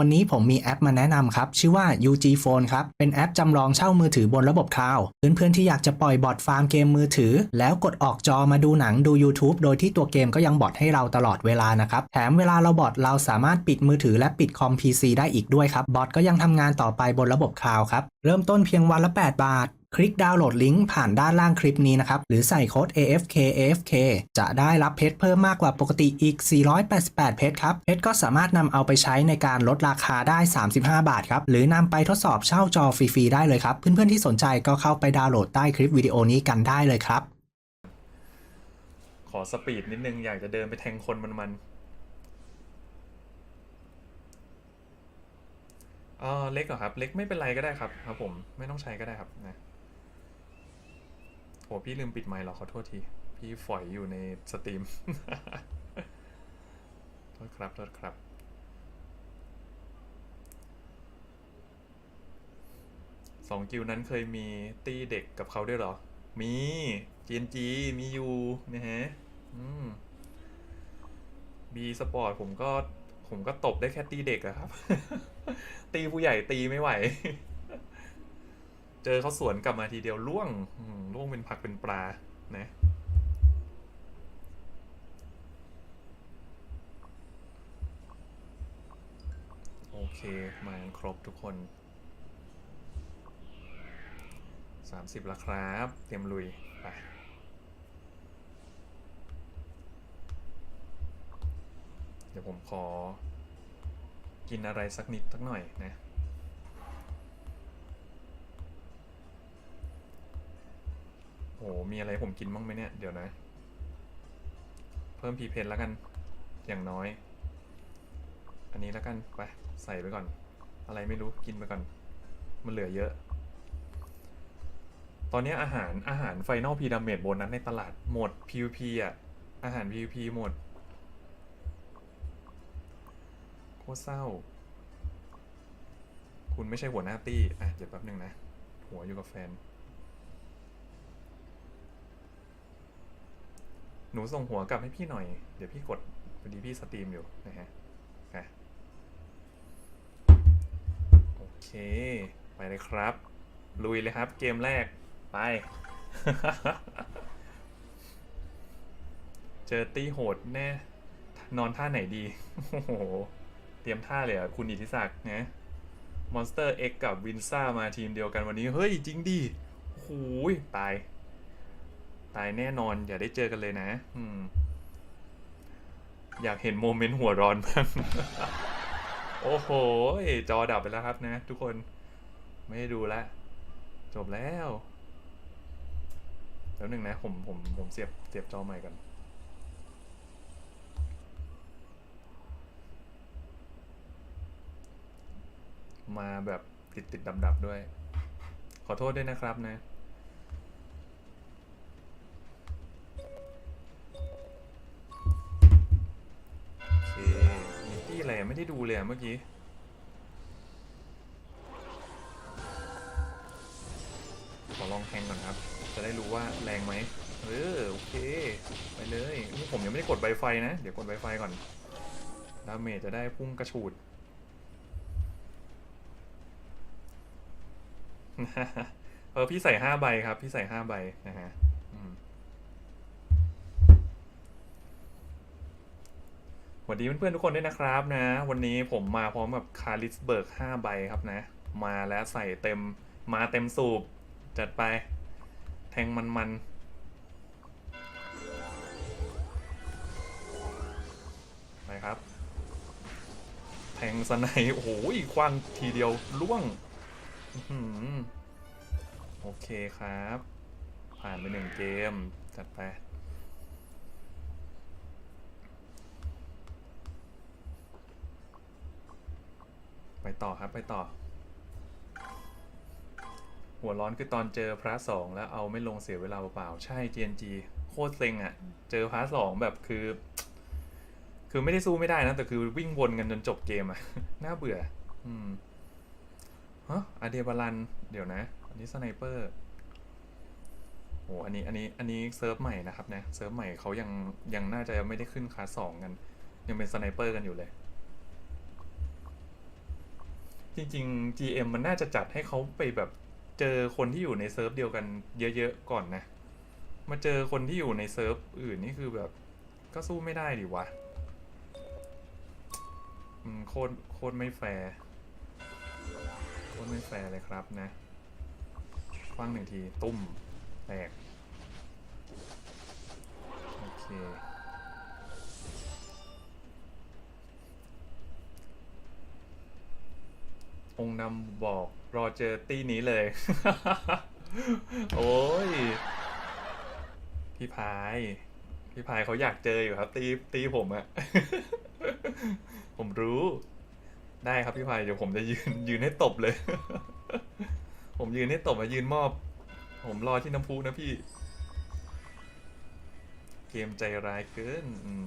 วันนี้ผมมีแอปมาแนะนำครับ ชื่อว่า UG Phone ครับ เป็นแอปจำลองเช่ามือถือบนระบบคลาวด์เพื่อนๆที่อยากจะปล่อยบอทฟาร์มเกมมือถือ แล้วกดออกจอมาดูหนังดู YouTube โดยที่ตัวเกมก็ยังบอทให้เราตลอดเวลานะครับ แถมเวลาเราบอทเราสามารถปิดมือถือและปิดคอม PC ได้อีกด้วยครับ บอทก็ยังทำงานต่อไปบนระบบคลาวด์ครับ เริ่มต้นเพียงวันละ 8 บาท คลิกดาวน์โหลดลิงก์ผ่านด้านล่างคลิปนี้นะครับ หรือใส่โค้ด AFK AFK จะได้รับเพชรเพิ่มมากกว่าปกติอีก 488 เพชรครับ เพชรก็สามารถนำเอาไปใช้ในการลดราคาได้ 35 บาทครับ หรือนำไปทดสอบเช่าจอฟรีๆได้เลยครับ เพื่อนๆที่สนใจก็เข้าไปดาวน์โหลดใต้คลิปวิดีโอนี้กันได้เลยครับ ขอสปีดนิดนึงอยากจะเดินไปแทงคนมันมันเออเล็กเหรอครับ เล็กไม่เป็นไรก็ได้ครับครับ ผมไม่ต้องใช้ก็ได้ครับนะ หพี่ลืมปิดไมค์เหรอขอโทษที พี่ฝอยอยู่ในสตรีมโทษครับโทษครับ สองกิวนั้นเคยมีตี้เด็กกับเขาด้วยหรอ มี GNG มีอยู่นะฮะอืมบีสปอร์ตผมก็ผมก็ตบได้แค่ตีเด็กอะครับ ตีผู้ใหญ่ตีไม่ไหว เจอเขาสวนกลับมาทีเดียวล่วงล่วงเป็นผักเป็นปลา นะโอเค มาครบทุกคนสามสิบแล้วครับ เตรียมลุย ไป เดี๋ยวผมขอ กินอะไรสักนิดสักหน่อยนะ โอ้มีอะไรผมกินบ้างไหมเนี่ย เดี๋ยวนะ เพิ่มพีเพนแล้วกัน อย่างน้อย อันนี้แล้วกัน ไป ใส่ไปก่อน อะไรไม่รู้กินไปก่อน มันเหลือเยอะ ตอนนี้อาหารอาหารไฟนอลพีดามเมจโบนัสในตลาดหมด PVP อะ อาหาร PVP หมด โคตรเศร้า คุณไม่ใช่หัวหน้าตี้ อะ เดี๋ยวแป๊บหนึ่งนะ หัวอยู่กับแฟน หนูส่งหัวกลับให้พี่หน่อย เดี๋ยวพี่กดพอดีพี่สตรีมอยู่นะฮะอะโอเค ไปเลยครับ ลุยเลยครับ เกมแรก ไป เจอตีโหดแน่ นอนท่าไหนดี โอ้โห เตรียมท่าเลยอะ คุณอิทธิศักดิ์นะ Monster X กับวินซ่ามาทีมเดียวกันวันนี้ เฮ้ย จริงดิโอ้ยตาย ตายแน่นอน อย่าได้เจอกันเลยนะ อืม อยากเห็นโมเมนต์หัวร้อนบ้าง โอ้โห จอดับไปแล้วครับนะ ทุกคน ไม่ดูแลจบแล้ว แล้วหนึ่งนะ ผม ผม ผมเสียบ เสียบจอใหม่ก่อนมาแบบติดติดดับดับด้วย ขอโทษด้วยนะครับนะ ไรอะไม่ได้ดูเลยอะเมื่อกี้ ขอลองแทงก่อนครับ จะได้รู้ว่าแรงไหมเออโอเค ไปเลยนี่ผมยังไม่ได้กดไวไฟนะ เดี๋ยวกดไวไฟก่อน ดาเมจจะได้พุ่งกระฉูด เออพี่ใส่ห้าใบครับ พี่ใส่ห้าใบนะฮะอืมส วัสดีเพื่อนๆทุกคนด้วยนะครับนะ วันนี้ผมมาพร้อมกับคาริสเบิร์กห้าใบครับนะ มาแล้วใส่เต็มมาเต็มสูบ จัดไป แทงมันๆไปครับ แทงสไนโอ้โหคว้างทีเดียวล่วงโอเคครับ ผ่านไปหนึ่งเกม จัดไป ต่อครับไปต่อ หัวร้อนคือตอนเจอพระสองแล้วเอาไม่ลงเสียเวลาเปล่าๆใช่ GNG โคตรเซ็งอะ่ะ เจอพระสองแบบคือ คือไม่ได้สู้ไม่ได้นะ แต่คือวิ่งวนกันจนจบเกมอะน่าเบื่อ อืมฮะอเดบาลัน เดี๋ยวนะ อันนี้สไนเปอร์โอ้อันนี้ อันนี้ อันนี้เซิร์ฟใหม่นะครับนะ เซิร์ฟใหม่เขายัง ยังน่าจะไม่ได้ขึ้นคลาสสองกัน ยังเป็นสไนเปอร์กันอยู่เลย จริง ๆ GM มันน่าจะจัดให้เขาไปแบบเจอคนที่อยู่ในเซิร์ฟเดียวกันเยอะๆก่อนนะ มาเจอคนที่อยู่ในเซิร์ฟอื่นนี่คือแบบก็สู้ไม่ได้ดิวะอืมโคตรโคตรไม่แฟร์โคตรไม่แฟร์เลยครับนะคว้างหนึ่งที ตุ้มแตกโอเค งนำบอกรอเจอตี้นี้เลย โอ้ย พี่พาย พี่พายเขาอยากเจออยู่ครับ ตีตีผมอะ ผมรู้ ได้ครับพี่พายเดี๋ยวผมจะยืนยืนให้ตบเลย ผมยืนให้ตบมายืนมอบ ผมรอที่น้ำพุนะพี่ เกมใจร้ายเกิน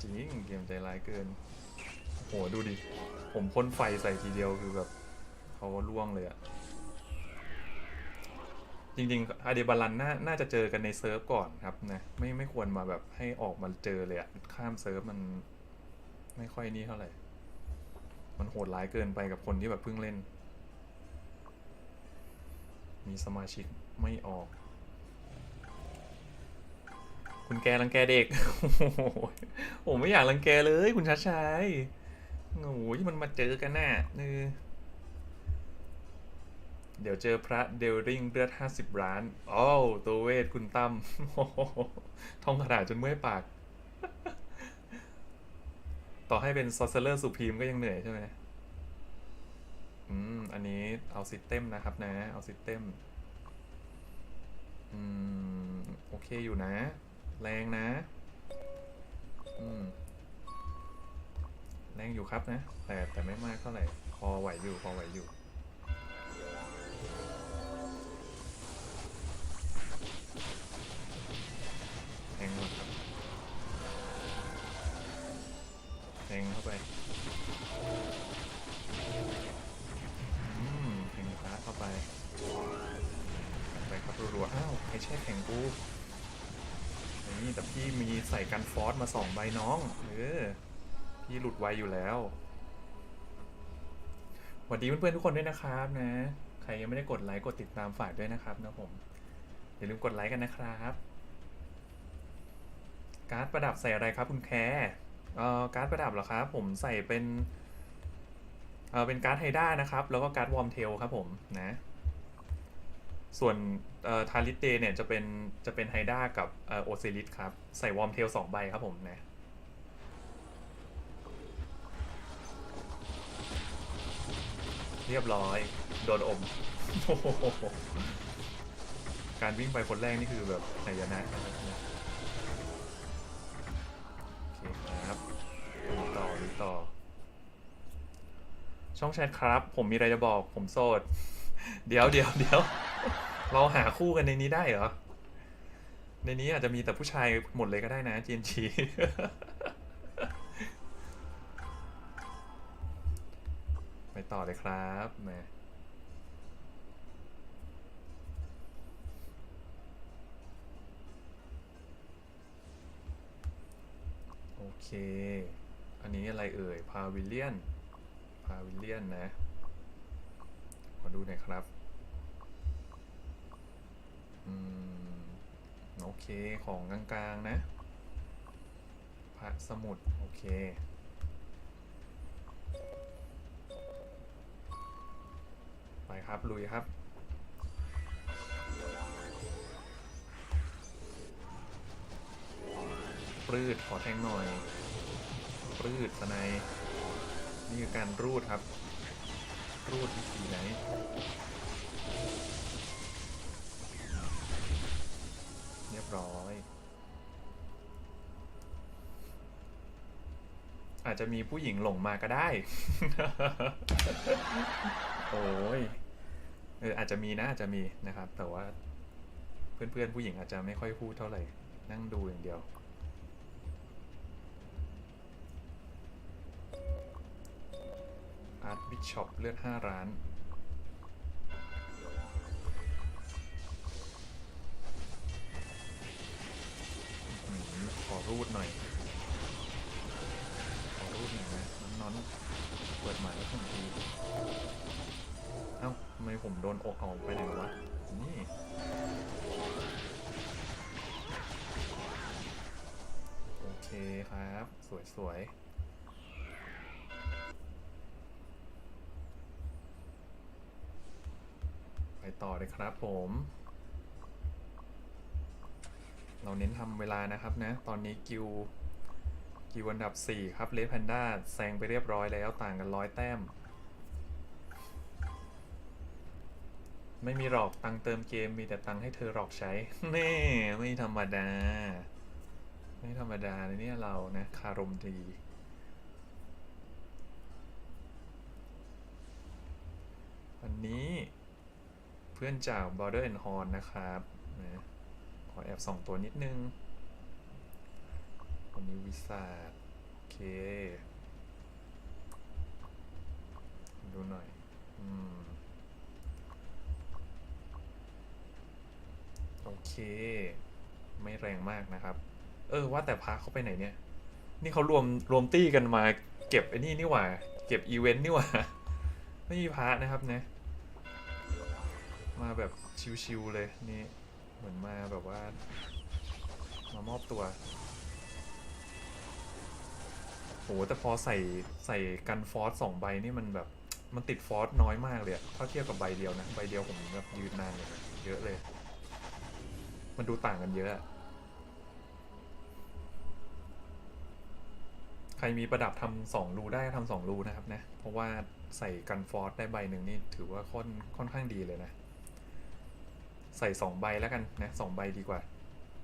จริง เกมใจร้ายเกินโหดูดิ ผมพ่นไฟใส่ทีเดียวคือแบบ เขาล่วงเลยอะจริงๆอาเดบาลันน่าน่าจะเจอกันในเซิร์ฟก่อนครับนะไม่ไม่ควรมาแบบให้ออกมาเจอเลยอะข้ามเซิร์ฟมัน ไม่ค่อยนี่เท่าไหร่ มันโหดร้ายเกินไปกับคนที่แบบเพิ่งเล่น มีสมาชิกไม่ออก คุณแกรังแกเด็กผมไม่อยากรังแกเลย คุณชัดชัยโอ้ยมันมาเจอกันน่ะนี่ เดี๋ยวเจอพระเดลริงเลือดห้าสิบล้านอ้าวตัวเวทคุณตั้มท่องคาถาจนเมื่อยปาก ต่อให้เป็นซอสเซอร์สุพีมก็ยังเหนื่อยใช่ไหมอืม อันนี้เอาซิสเต็มนะครับนะ เอาซิสเต็ม อืม โอเคอยู่นะ แรงนะ อืม แรงอยู่ครับนะ แต่แต่ไม่มากเท่าไหร่ พอไหวอยู่ พอไหวอยู่ ช่แข็งกูนี่แต่พี่มีใส่กันฟอสมาสองใบน้องเออพี่หลุดไวอยู่แล้วสวัสดีเพื่อนๆทุกคนด้วยนะครับนะ ใครยังไม่ได้กดไลค์กดติดตามฝากด้วยนะครับนะผมอย่าลืมกดไลค์กันนะครับ การ์ดประดับใส่อะไรครับคุณแคร์เอ่อการ์ดประดับเหรอครับผมใส่เป็นเอ่อเป็นการ์ดไฮด้านะครับ แล้วก็การ์ดวอร์มเทลครับผมนะ ส่วนทาริสเตเนี่ยจะเป็นจะเป็นไฮด้ากับเอ่อโอซิลิสครับ ใส่วอร์มเทลสองใบครับผมนะเรียบร้อย โดนอม การวิ่งไปคนแรกนี่คือแบบหายนะโอเคครับต่อต่อ ช่องแชทครับ ผมมีอะไรจะบอกผมโสด เดี๋ยวเดี๋ยวเดี๋ยว เราหาคู่กันในนี้ได้เหรอ ในนี้อาจจะมีแต่ผู้ชายหมดเลยก็ได้นะ GNG ไปต่อเลยครับแหมาโอเค อันนี้อะไรเอ่ย พาวิเลียน พาวิเลียนนะขอดูหน่อยครับ อืม โอเคของกลางๆนะ พระสมุด โอเค ไปครับ ลุยครับปลืดขอแทงหน่อยปลืดสไนยนี่คือการรูดครับ รูดวิธีไหน เรียบร้อย อาจจะมีผู้หญิงหลงมาก็ได้ โอ้ยเอออาจจะมีนะอาจจะมีนะครับ แต่ว่า เพื่อนๆผู้หญิงอาจจะไม่ค่อยพูดเท่าไหร่ นั่งดูอย่างเดียวอาร์ตบิชอปเลือดห้าร้าน อรูดหน่อย ขอรูดหน่อยนะน้อนๆเปิดใหมายแล้วทันทีทำไมผมโดนอกออกไปไหนวะ นี่ โอเคครับ สวยๆไปต่อเลยครับผม เราเน้นทำเวลานะครับนะ ตอนนี้กิวกิวอันดับ 4 ครับเลดแพนด้าแซงไปเรียบร้อยแล้วต่างกันร้อยแต้ม ไม่มีหรอกตังเติมเกมมีแต่ตังให้เธอหลอกใช้เน่ไม่ธรรมดา ไม่ธรรมดาเลยเนี่ยเรานะ คารมดีวันนี้เพื่อนจาก Border and Horn นะครับนะ อแอบส่องตัวนิดนึงวันนี้วิสาดโอเค ดูหน่อย อืม โอเค ไม่แรงมากนะครับ เออ ว่าแต่พาเขาไปไหนเนี่ย นี่เขารวมรวมตี้กันมาเก็บไอ้นี่นี่หว่า เก็บอีเวนต์นี่หว่า ไม่มีพาร์ทนะครับนะ มาแบบชิวๆเลยนี่ มือนมาแบบว่า มามอบตัวโหแต่พอใส่ใส่กันฟอสสองใบนี่มันแบบมันติดฟอสน้อยมากเลยอะถ้าเทียบกับใบเดียวนะใบเดียวผมแบบยืนนานเลยเยอะเลย มันดูต่างกันเยอะใครมีประดับทำสองรูได้ทำสองรูนะครับนะเพราะว่าใส่กันฟอสได้ใบหนึ่งนี่ถือว่าค่อนค่อนข้างดีเลยนะ ใส่สองใบแล้วกันนะสองใบดีกว่า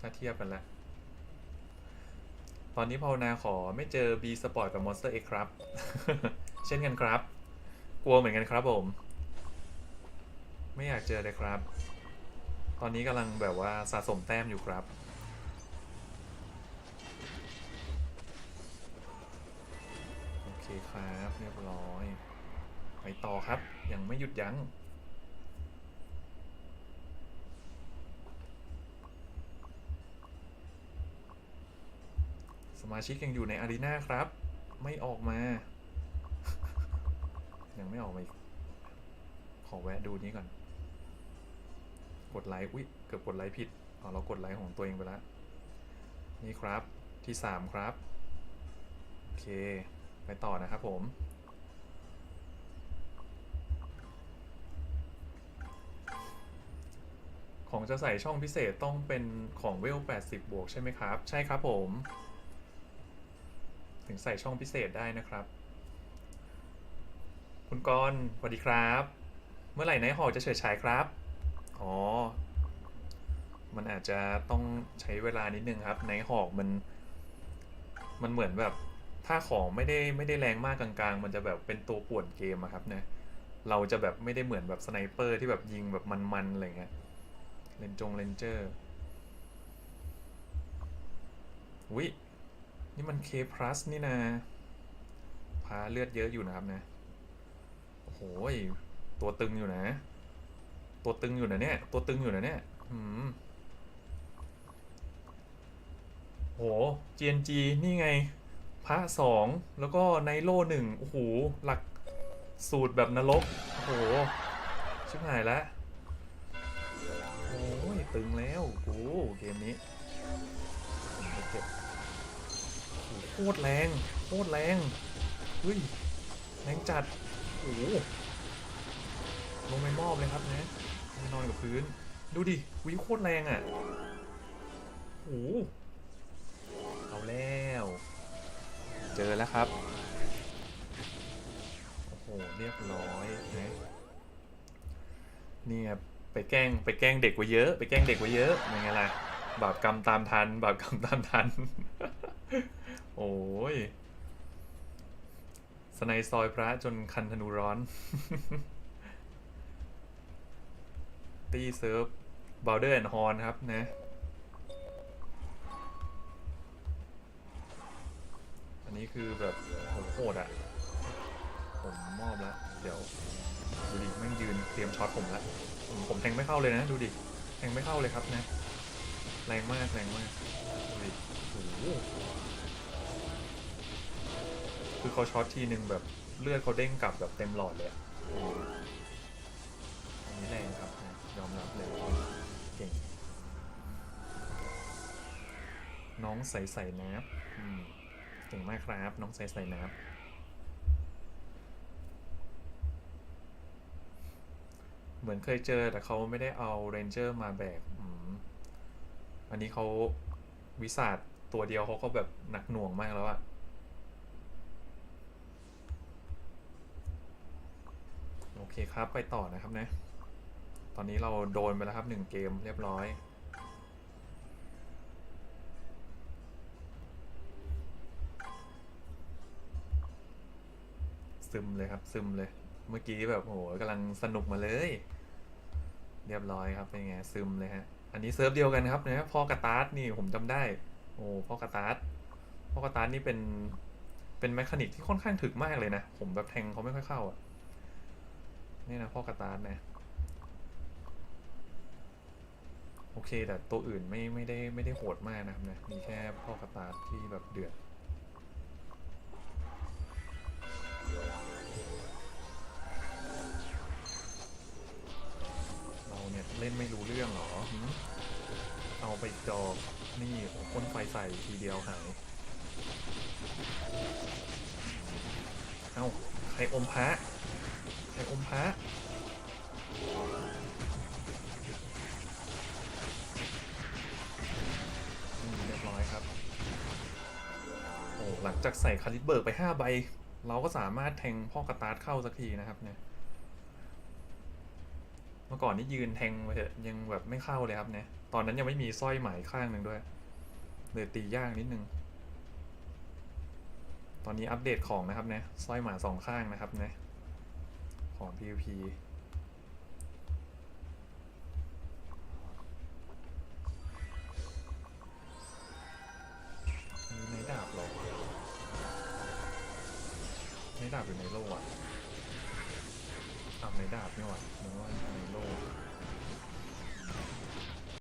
ถ้าเทียบกันแล้วตอนนี้ภาวนาขอไม่เจอ B Sport กับ Monster X ครับ เช่นกันครับ กลัวเหมือนกันครับผม ไม่อยากเจอเลยครับ ตอนนี้กำลังแบบว่าสะสมแต้มอยู่ครับโอเคครับเรียบร้อย ไปต่อครับ ยังไม่หยุดยั้ง สมาชิกยังอยู่ในอารีนาครับ ไม่ออกมา ยังไม่ออกมาอีก ขอแวะดูนี้ก่อน กดไลค์อุ๊ยเกือบกดไลค์ผิดอ๋อเรากดไลค์ของตัวเองไปแล้วนี่ครับที่สามครับ โอเค ไปต่อนะครับผมของจะใส่ช่องพิเศษต้องเป็นของเวล 80 บวกใช่ไหมครับ ใช่ครับผม ถึงใส่ช่องพิเศษได้นะครับ คุณกรณ์สวัสดีครับ เมื่อไหร่ไนท์หอจะเฉิดฉายครับ อ๋อ มันอาจจะต้องใช้เวลานิดนึงครับไนท์หอกมัน มันเหมือนแบบ ถ้าของไม่ได้ไม่ได้แรงมากกลางๆ มันจะแบบเป็นตัวป่วนเกมอะครับเนะเราจะแบบไม่ได้เหมือนแบบสไนเปอร์ที่แบบยิงแบบมันๆอะไรเงี้ยเลนจงเลนเจอร์วิ นี่มัน K plus นี่นะพาเลือดเยอะอยู่นะครับนะ โอ้โหตัวตึงอยู่นะ ตัวตึงอยู่นะเนี่ย ตัวตึงอยู่นะเนี่ยอืมโห GNG นี่ไง พระสองแล้วก็ไนโลหนึ่งโอ้โห หลักสูตรแบบนรก โอ้โห ชิบหายแล้วโอ้ยตึงแล้วโอ้เกมนี้ คตรแรงโคตรแรงเฮ้ยแรงจัดโอ้โหลงไปมอบเลยครับนะนอนกับพื้น ดูดิวิวโคตรแรงอะโอ้เอาแล้ว เจอแล้วครับโอ้โหเรียบร้อยนะนี่ครับไปแกล้งไปแกล้งเด็กไว้เยอะ ไปแกล้งเด็กไว้เยอะยังไงล่ะบาปกรรมตามทันบาปกรรมตามทัน โอ้ย สไนซอยพระจนคันธนูร้อน ตีเซิร์ฟบ o ลเดอร์แอนฮอนครับนะ อันนี้คือแบบโหโหดอะผมมอบแล้ว เดี๋ยว ดูดิแม่งยืนเตรียมช็อตผมแล้วผมผมแทงไม่เข้าเลยนะ ดูดิ แทงไม่เข้าเลยครับนะ แรงมาก แรงมากดูดิโอ้โห คือเขาช็อตทีหนึ่งแบบเลือดเขาเด้งกลับแบบเต็มหลอดเลยอะอ้โหนี่แรงครับยอมรับเลยเก่ง น้องใส่ใส่นับอืมเก่งมากครับ น้องใส่ใส่นับเหมือนเคยเจอแต่เขาไม่ได้เอาเรนเจอร์มาแบกอืมอันนี้เขาวิสาดตัวเดียวเขาก็แบบหนักหน่วงมากแล้วอะโอ เคครับไปต่อนะครับนะ ตอนนี้เราโดนไปแล้วครับหนึ่งเกมเรียบร้อยซึมเลยครับซึมเลย เมื่อกี้แบบโหกำลังสนุกมาเลย เรียบร้อยครับเป็นไงซึมเลยฮะอันนี้เซิร์ฟเดียวกันครับนะพ่อกระตาร์นี่ผมจำได้ โอ้พ่อกระตาร์พ่อกระตาร์นี่เป็นเป็นแมคานิกที่ค่อนข้างถึกมากเลยนะ ผมแบบแทงเขาไม่ค่อยเข้าอะ นี่นะพ่อกระตาร์ทนะโอเค แต่ตัวอื่นไม่ไม่ได้ไม่ได้โหดมากนะครับนะมีแค่พ่อกระตาร์ทที่แบบเดือดเราเนี่ยเล่นไม่รู้เรื่องเหรอ เอาไปจอกนี่พ่นไฟใส่ทีเดียวหายเอ้าใครอมพระ ใครอมพระเรียบร้อยครับ โอ้หลังจากใส่คาลิเบิร์กไป 5 ใบ เราก็สามารถแทงพ่อกระตาร์ทเข้าสักทีนะครับเนี่ย เมื่อก่อนนี่ยืนแทงไปเถอะยังแบบไม่เข้าเลยครับเนี่ย ตอนนั้นยังไม่มีสร้อยไหมข้างหนึ่งด้วย เลยตียากนิดนึง ตอนนี้อัปเดตของนะครับเนี่ยสร้อยหมาสองข้างนะครับเนี่ย ของ PVP มีในดาบเหรอในดาบอยู่ในโลกอะทำในดาบนี่หว่านึกว่า